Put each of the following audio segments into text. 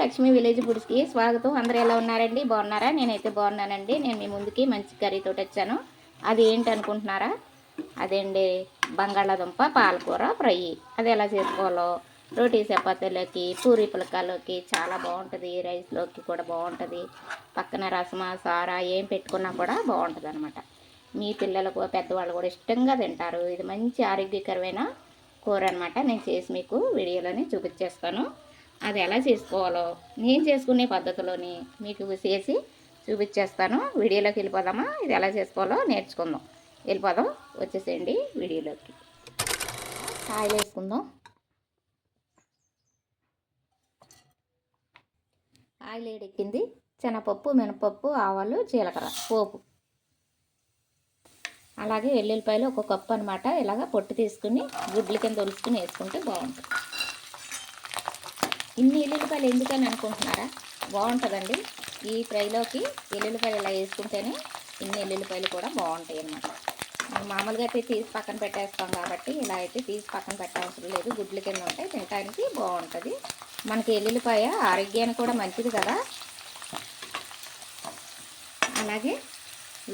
Lakshmi village ఫుడ్స్కి స్వాగతం. అందరూ ఎలా ఉన్నారండి? బాగున్నారా? నేనైతే బాగున్నానండి. నేను మీ ముందుకి మంచి కర్రీతో వచ్చాను. అది ఏంటి అనుకుంటున్నారా? అదేండి బంగాళాదుంప పాలకూర ఫ్రై. అది ఎలా చేసుకోవాలో రోటీ చపాతీలోకి పూరి పులకాలోకి చాలా బాగుంటుంది. రైస్లోకి కూడా బాగుంటుంది. పక్కన రసమా సారా ఏం పెట్టుకున్నా కూడా బాగుంటుంది అనమాట మీ పిల్లలకు పెద్దవాళ్ళు కూడా ఇష్టంగా తింటారు. ఇది మంచి ఆరోగ్యకరమైన కూర అనమాట నేను చేసి మీకు వీడియోలోనే చూపించేస్తాను. అది ఎలా చేసుకోవాలో నేను చేసుకునే పద్ధతిలోని మీకు చేసి చూపించేస్తాను. వీడియోలోకి వెళ్ళిపోదామా? ఇది ఎలా చేసుకోవాలో నేర్చుకుందాం. వెళ్ళిపోదాం. వచ్చేసేయండి వీడియోలోకి. ఆయిల్ వేసుకుందాం. ఆయిల్ వేడెక్కింది శనగపప్పు మినపప్పు ఆవాలు జీలకర్ర పోపు. అలాగే వెల్లుల్లిపాయలు ఒక కప్పు అనమాట ఇలాగ పొట్టు తీసుకుని గుడ్ల కింద ఒలుసుకుని వేసుకుంటే బాగుంటుంది. ఇన్ని ఎల్లుల్లిపాయలు ఎందుకని అనుకుంటున్నారా? బాగుంటుందండి. ఈ ఫ్రైలోకి ఎల్లుల్లిపాయలు ఇలా వేసుకుంటేనే ఇన్ని ఎల్లుల్లిపాయలు కూడా బాగుంటాయి అన్నమాట. మనం మామూలుగా అయితే తీసి పక్కన పెట్టేస్తాం కాబట్టి ఇలా అయితే తీసి పక్కన పెట్టవసరం లేదు. గుడ్ల కింద ఉంటే తినడానికి బాగుంటుంది. మనకి ఎల్లుల్లిపాయ ఆరోగ్యానికి కూడా మంచిది కదా. అలాగే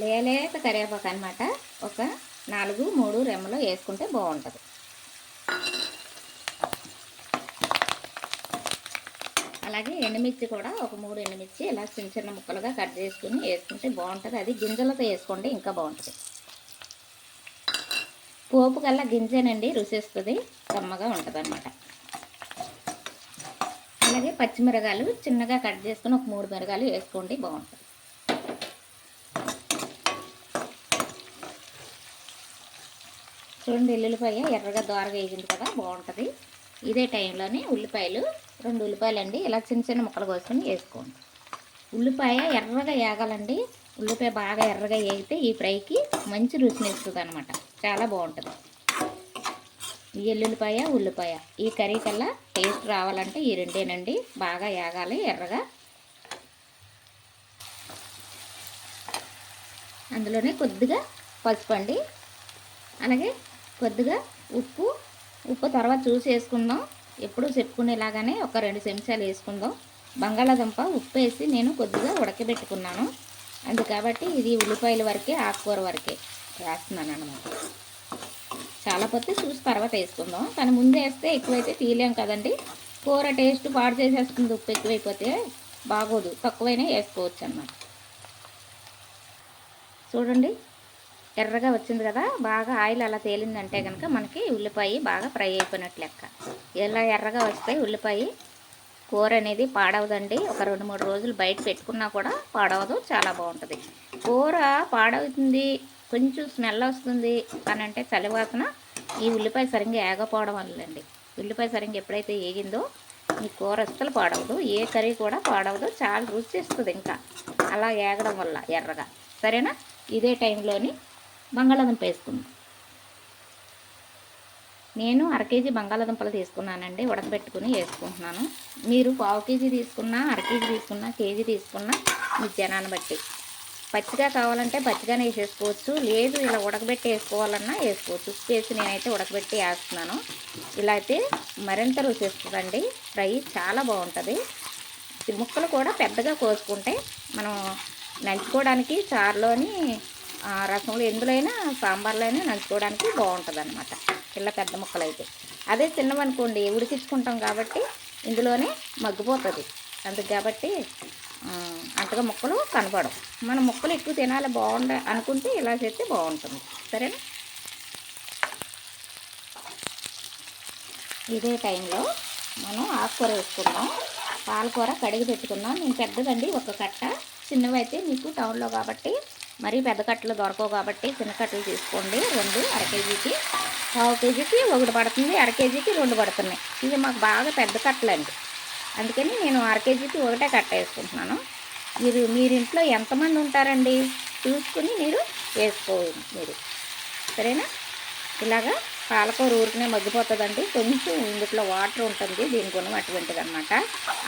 లేలేత కరివేపాకు అనమాట ఒక నాలుగు మూడు రెమ్మలు వేసుకుంటే బాగుంటుంది. అలాగే ఎండుమిర్చి కూడా ఒక మూడు ఎండుమిర్చి ఇలా చిన్న చిన్న ముక్కలుగా కట్ చేసుకుని వేసుకుంటే బాగుంటుంది. అది గింజలతో వేసుకోండి ఇంకా బాగుంటుంది. పోపు కల్లా గింజనండి రుచిస్తుంది కమ్మగా ఉంటుంది అనమాట అలాగే పచ్చిమిరగాయలు చిన్నగా కట్ చేసుకుని ఒక మూడు మిరగాయలు వేసుకోండి బాగుంటుంది. చూడండి ఎల్లుల్లిపాయ ఎర్రగా దోరగా వేగింది కదా బాగుంటుంది. ఇదే టైంలోనే ఉల్లిపాయలు రెండు ఉల్లిపాయలు అండి ఇలా చిన్న చిన్న ముక్కలు కోసుకొని వేసుకోండి. ఉల్లిపాయ ఎర్రగా వేగాలండి ఉల్లిపాయ బాగా ఎర్రగా వేగితే ఈ ఫ్రైకి మంచి రుచిని ఇస్తుంది అనమాట చాలా బాగుంటుంది. ఈ ఎల్లుల్లిపాయ ఉల్లిపాయ ఈ కర్రీ కల్లా టేస్ట్ రావాలంటే ఈ రెండేనండి. బాగా వేగాలి ఎర్రగా. అందులోనే కొద్దిగా పసుపు అండి అలాగే కొద్దిగా ఉప్పు ఉప్పు తర్వాత చూసి వేసుకుందాం. ఎప్పుడు చెప్పుకునేలాగానే ఒక రెండు చెంచాలు వేసుకుందాం. బంగాళాదుంప ఉప్పు వేసి నేను కొద్దిగా ఉడకబెట్టుకున్నాను. అందు కాబట్టి ఇది ఉల్లిపాయల వరకే ఆకుకూర వరకే వేస్తున్నాను అనమాట చాలా పొత్తి చూసి తర్వాత వేసుకుందాం. కానీ ముందు వేస్తే ఎక్కువైతే తీయలేం కదండి. కూర టేస్ట్ పాడు చేసేస్తుంది ఉప్పు ఎక్కువైపోతే బాగోదు. తక్కువైనా వేసుకోవచ్చు అన్నమాట. చూడండి. ఎర్రగా వచ్చింది కదా బాగా ఆయిల్ అలా తేలిందంటే కనుక మనకి ఉల్లిపాయ బాగా ఫ్రై అయిపోయినట్టు లెక్క. ఇలా ఎర్రగా వస్తే ఉల్లిపాయ కూర అనేది పాడవదండి. ఒక రెండు మూడు రోజులు బయట పెట్టుకున్నా కూడా పాడవదు చాలా బాగుంటుంది. కూర పాడవుతుంది కొంచెం స్మెల్ వస్తుంది అని అంటే చలివాసన ఈ ఉల్లిపాయ సరిగ్గా ఏగపోవడం వల్లండి ఉల్లిపాయ సరిగ్గా ఎప్పుడైతే ఏగిందో ఈ కూర అస్సలు పాడవదు ఏ కర్రీ కూడా పాడవదు చాలా రుచి ఇస్తుంది ఇంకా. అలా ఏగడం వల్ల ఎర్రగా. సరేనా? ఇదే టైంలోని బంగాళాదుంప వేసుకుందాం. నేను అర కేజీ బంగాళాదుంపలు తీసుకున్నానండి ఉడకబెట్టుకుని వేసుకుంటున్నాను. మీరు పావు కేజీ తీసుకున్నా అర కేజీ తీసుకున్నా కేజీ తీసుకున్నా మీ జనాన్ని బట్టి. పచ్చిగా కావాలంటే పచ్చిగానే వేసేసుకోవచ్చు లేదు ఇలా ఉడకబెట్టి వేసుకోవాలన్నా వేసుకోవచ్చు. ఉప్పు వేసి నేనైతే ఉడకబెట్టి వేస్తున్నాను. ఇలా అయితే మరింత రుచి వస్తుందండి ఫ్రై చాలా బాగుంటుంది. ముక్కలు కూడా పెద్దగా కోసుకుంటే మనం నంచుకోవడానికి చారులోని రసంలో ఎందులైనా సాంబార్లో అయినా నంచుకోవడానికి బాగుంటుంది అనమాట పిల్ల పెద్ద ముక్కలు అయితే అదే చిన్నవనుకోండి ఉడికించుకుంటాం కాబట్టి ఇందులోనే మగ్గిపోతుంది. అందుకు కాబట్టి అంతగా ముక్కలు కనపడవు. మన ముక్కలు ఎక్కువ తినాలి బాగుండ అనుకుంటే ఇలా చేస్తే బాగుంటుంది. సరేనా? ఇదే టైంలో మనం ఆకుకూర వేసుకుందాం. పాలకూర కడిగి పెట్టుకున్నాం నేను పెద్దదండి ఒక కట్ట. చిన్నవి అయితే మీకు టౌన్లో కాబట్టి మరీ పెద్ద కట్టలు దొరకవు కాబట్టి చిన్న కట్టలు తీసుకోండి. రెండు అర కేజీకి పావు కేజీకి ఒకటి పడుతుంది అర కేజీకి రెండు పడుతున్నాయి. ఇది మాకు బాగా పెద్ద కట్టలండి అందుకని నేను అర కేజీకి ఒకటే కట్ట వేసుకుంటున్నాను. మీరు మీరు ఇంట్లో ఎంతమంది ఉంటారండి? చూసుకుని మీరు వేసుకోవాలి మీరు. సరేనా? ఇలాగా పాలకూర ఊరికనే మగ్గిపోతుందండి. కొంచెం ఇందులో వాటర్ ఉంటుంది దీని గుణం అటువంటిది అనమాట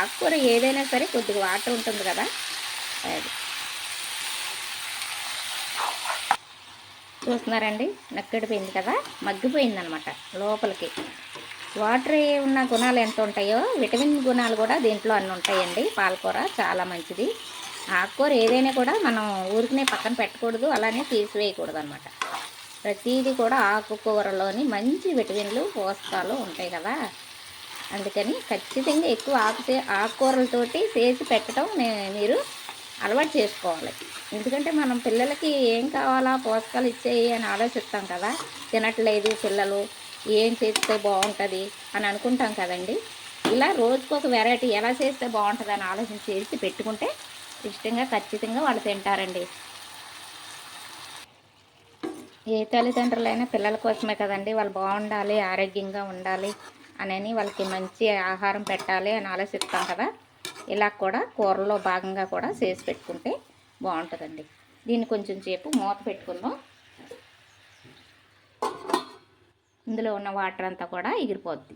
ఆకుకూర ఏదైనా సరే కొద్దిగా వాటర్ ఉంటుంది కదా. అది. చూస్తున్నారండి? నక్కడిపోయింది కదా? మగ్గిపోయింది అనమాట లోపలికి. వాటర్ ఉన్న గుణాలు ఎంత ఉంటాయో విటమిన్ గుణాలు కూడా దీంట్లో అన్ని ఉంటాయండి. పాలకూర చాలా మంచిది. ఆకుకూర ఏదైనా కూడా మనం ఊరికనే పక్కన పెట్టకూడదు అలానే తీసివేయకూడదు అనమాట ప్రతిదీ కూడా ఆకుకూరలోని మంచి విటమిన్లు పోషకాలు ఉంటాయి కదా? అందుకని ఖచ్చితంగా ఎక్కువ ఆకు ఆకుకూరలతోటి చేసి పెట్టడం నే- మీరు అలవాటు చేసుకోవాలి. ఎందుకంటే మనం పిల్లలకి ఏం కావాలా పోషకాలు ఇచ్చేయి అని ఆలోచిస్తాం కదా. తినట్లేదు పిల్లలు ఏం చేస్తే బాగుంటుంది అని అనుకుంటాం కదండి. ఇలా రోజుకొక వెరైటీ ఎలా చేస్తే బాగుంటుంది అని ఆలోచన చేసి పెట్టుకుంటే ఇష్టంగా ఖచ్చితంగా వాళ్ళు తింటారండి. ఏ తల్లిదండ్రులైనా పిల్లల కోసమే కదండి వాళ్ళు బాగుండాలి ఆరోగ్యంగా ఉండాలి అనని వాళ్ళకి మంచి ఆహారం పెట్టాలి అని ఆలోచిస్తాం కదా. ఇలా కూడా కూరలో భాగంగా కూడా చేసి పెట్టుకుంటే బాగుంటుందండి. దీన్ని కొంచెం సేపు మూత పెట్టుకుందాం. ఇందులో ఉన్న వాటర్ అంతా కూడా ఎగిరిపోద్ది.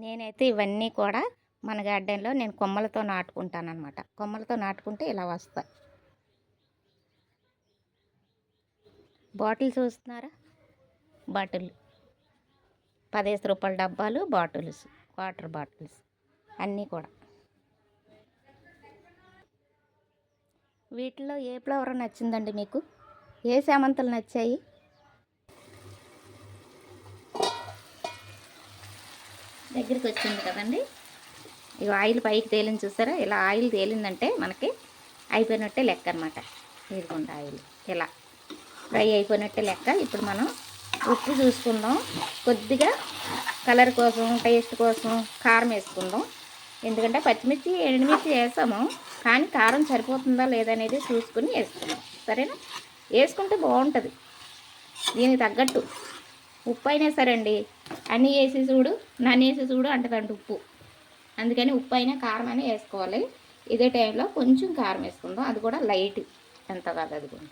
నేనైతే ఇవన్నీ కూడా మన గార్డెన్లో నేను కొమ్మలతో నాటుకుంటానన్నమాట. కొమ్మలతో నాటుకుంటే ఇలా వస్తాయి. బాటిల్స్ చూస్తున్నారా? బాటిల్. పదిహేను రూపాయల డబ్బాలు బాటిల్స్ వాటర్ బాటిల్స్ అన్నీ కూడా. వీటిలో ఏ ఫ్లవర్ నచ్చిందండి మీకు? ఏ శామంతలు నచ్చాయి? దగ్గరికి వచ్చింది కదండి. ఇక ఆయిల్ పైకి తేలింది చూసారా? ఇలా ఆయిల్ తేలిందంటే మనకి అయిపోయినట్టే లెక్క అనమాట ఇదిగోండి ఆయిల్. ఇలా ఫ్రై అయిపోయినట్టే లెక్క. ఇప్పుడు మనం ఉప్పు చూసుకుందాం. కొద్దిగా కలర్ కోసం టేస్ట్ కోసం కారం వేసుకుందాం. ఎందుకంటే పచ్చిమిర్చి ఎండుమిర్చి వేసాము. కానీ కారం సరిపోతుందా లేదనేది చూసుకుని వేసుకుందాం. సరేనా? వేసుకుంటే బాగుంటుంది. దీనికి తగ్గట్టు. ఉప్పు అయినా సరే అండి అన్నీ వేసి చూడు నన్ను వేసి చూడు అంటదంట ఉప్పు. అందుకని ఉప్పు అయినా కారం అయినా వేసుకోవాలి. ఇదే టైంలో కొంచెం కారం వేసుకుందాం. అది కూడా లైట్. ఎంత కాదు అది కూడా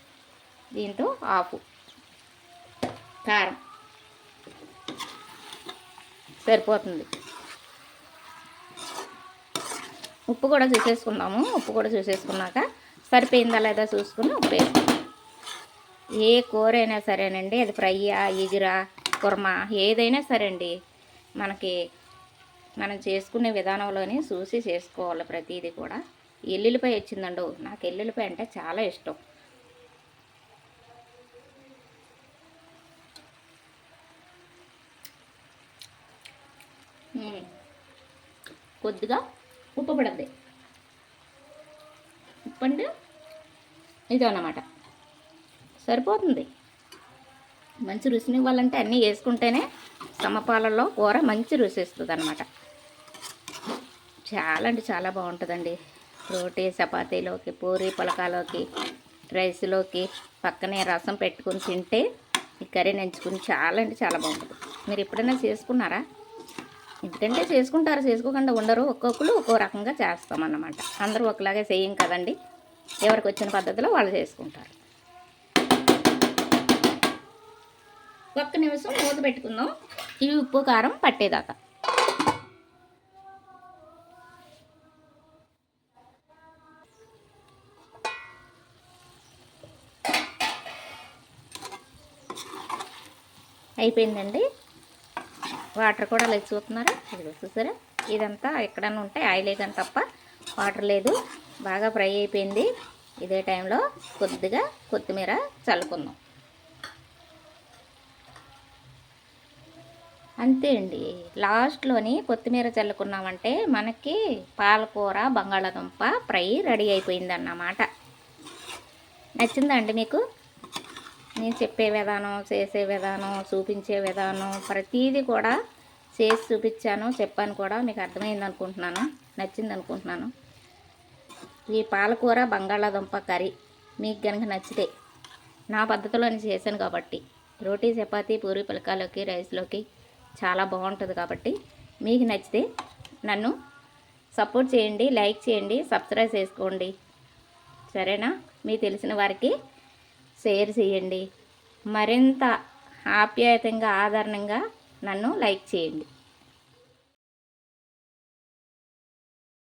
దీంతో ఆపు కారం. సరిపోతుంది. ఉప్పు కూడా చూసేసుకుందాము. ఉప్పు కూడా చూసేసుకున్నాక సరిపోయిందా లేదా చూసుకుని ఉప్పు ఏ కూర అయినా సరేనండి. అది ఫ్రైయా ఎగురా కుర్మా ఏదైనా సరే అండి మనకి మనం చేసుకునే విధానంలోనే చూసి చేసుకోవాలి ప్రతిదీ కూడా. ఎల్లుల్లిపాయ వచ్చిందండు. నాకు ఎల్లుల్లిపాయ అంటే చాలా ఇష్టం. కొద్దిగా ఉప్పు పడద్ది. ఉప్పు అంటే ఇదన్నమాట. అన్నమాట సరిపోతుంది. మంచి రుచిని ఇవ్వాలంటే అన్నీ వేసుకుంటేనే సమపాలలో కూర మంచి రుచి ఇస్తుంది అనమాట చాలా అంటే చాలా బాగుంటుందండి. రోటీ చపాతీలోకి పూరి పులకాలోకి రైస్లోకి పక్కనే రసం పెట్టుకుని తింటే ఈ కర్రీ నంచుకుని చాలా అంటే చాలా బాగుంటుంది. మీరు ఎప్పుడైనా చేసుకున్నారా? ఎందుకంటే చేసుకుంటారు చేసుకోకుండా ఉండరు. ఒక్కొక్కరు ఒక్కో రకంగా చేస్తామన్నమాట. అందరూ ఒకలాగే చేయం కదండి. ఎవరికి వచ్చిన పద్ధతిలో వాళ్ళు చేసుకుంటారు. ఒక్క నిమిషం మూత పెట్టుకుందాం. ఇవి ఉప్పు కారం పట్టేదాకా. అయిపోయిందండి. వాటర్ కూడా లేదు చూస్తున్నారా. ఇది చూసారా? ఇదంతా ఎక్కడన్నా ఉంటే ఆయిల్ కానీ తప్ప వాటర్ లేదు. బాగా ఫ్రై అయిపోయింది. ఇదే టైంలో కొద్దిగా కొత్తిమీర చల్లుకుందాం. అంతే అండి. లాస్ట్లోని కొత్తిమీర చల్లుకున్నామంటే మనకి పాలకూర బంగాళాదుంప ఫ్రై రెడీ అయిపోయిందన్నమాట. నచ్చిందా అండి మీకు? నేను చెప్పే విధానం చేసే విధానం చూపించే విధానం ప్రతీది కూడా చేసి చూపించాను చెప్పాను కూడా మీకు అర్థమైంది అనుకుంటున్నాను నచ్చింది అనుకుంటున్నాను. ఈ పాలకూర బంగాళాదుంప కర్రీ మీకు కనుక నచ్చితే నా పద్ధతిలో నేను చేశాను కాబట్టి రోటీ చపాతీ పూరి పిలకాలోకి రైస్లోకి చాలా బాగుంటుంది కాబట్టి మీకు నచ్చితే నన్ను సపోర్ట్ చేయండి లైక్ చేయండి సబ్స్క్రైబ్ చేసుకోండి. సరేనా? మీ తెలిసిన వారికి షేర్ చేయండి. మరింత ఆప్యాయతంగా ఆదరణంగా నన్ను లైక్ చేయండి.